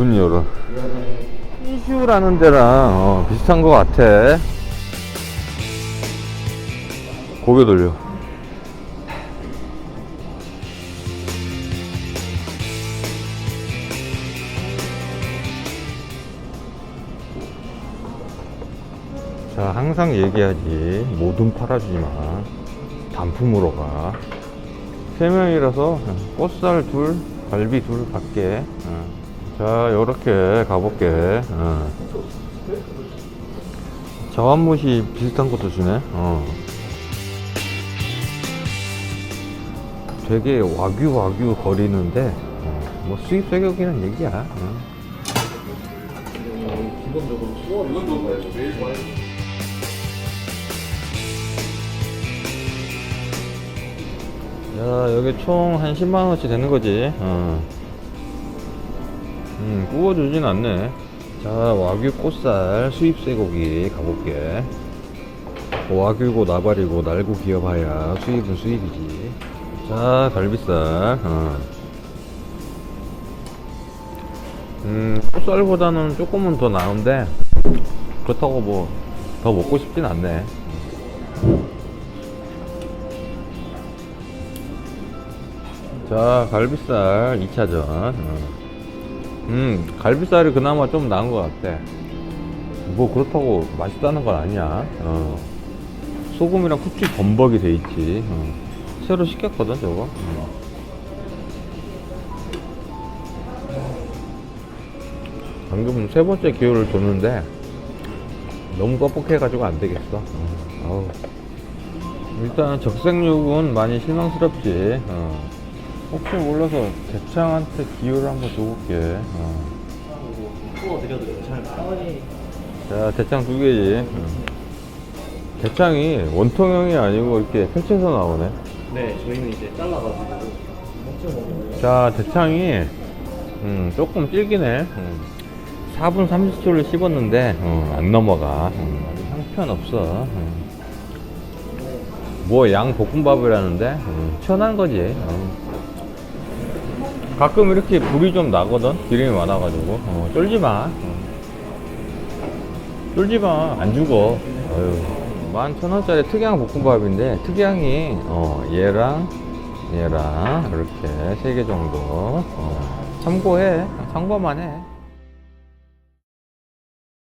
문 열어. 이슈라는 데랑 어, 비슷한 것 같아. 고개 돌려. 자, 항상 얘기하지. 뭐든 팔아주지 마. 단품으로 가. 세 명이라서 꽃살 둘, 갈비 둘 갈게. 어. 자, 요렇게 가볼게. 어. 자완못이 비슷한 것도 주네. 어. 되게 와규 와규 거리는데 어, 뭐 수입 세격이란 얘기야. 어. 야, 여기 총 한 10만원어치 되는 거지. 어. 음, 구워주진 않네. 자, 와규 꽃살 수입 쇠고기 가볼게. 와규고 나발이고 날고 기어봐야 수입은 수입이지. 자, 갈비살. 어. 음, 꽃살보다는 조금은 더 나은데, 그렇다고 뭐, 더 먹고 싶진 않네. 자, 갈비살 2차전. 음, 갈비살이 그나마 좀 나은 것 같아. 뭐 그렇다고 맛있다는 건 아니야. 어. 소금이랑 후추 범벅이 돼 있지. 어. 새로 시켰거든, 저거. 어. 방금 세 번째 기호를 줬는데 너무 뻑뻑해가지고 안 되겠어. 어. 일단 적색육은 많이 실망스럽지. 어. 혹시 몰라서 대창한테 기호를 한번 줘볼게. 어. 구워드려도 괜찮을까요? 자, 대창 두 개지. 어. 대창이 원통형이 아니고 이렇게 펼쳐서 나오네. 네, 저희는 이제 잘라가지고. 자, 대창이 음, 조금 질기네. 음. 4분 30초를 씹었는데 어, 안 넘어가. 음, 아주 형편 없어. 음. 뭐 양 볶음밥이라는데 음, 시원한 거지. 어. 가끔 이렇게 불이 좀 나거든. 기름이 많아가지고 어, 쫄지 마. 어. 쫄지 마. 안 죽어. 어휴. 11,000원짜리 특양 볶음밥인데 특양이 어, 얘랑 얘랑 이렇게 세 개 정도 어, 참고해. 참고만 해.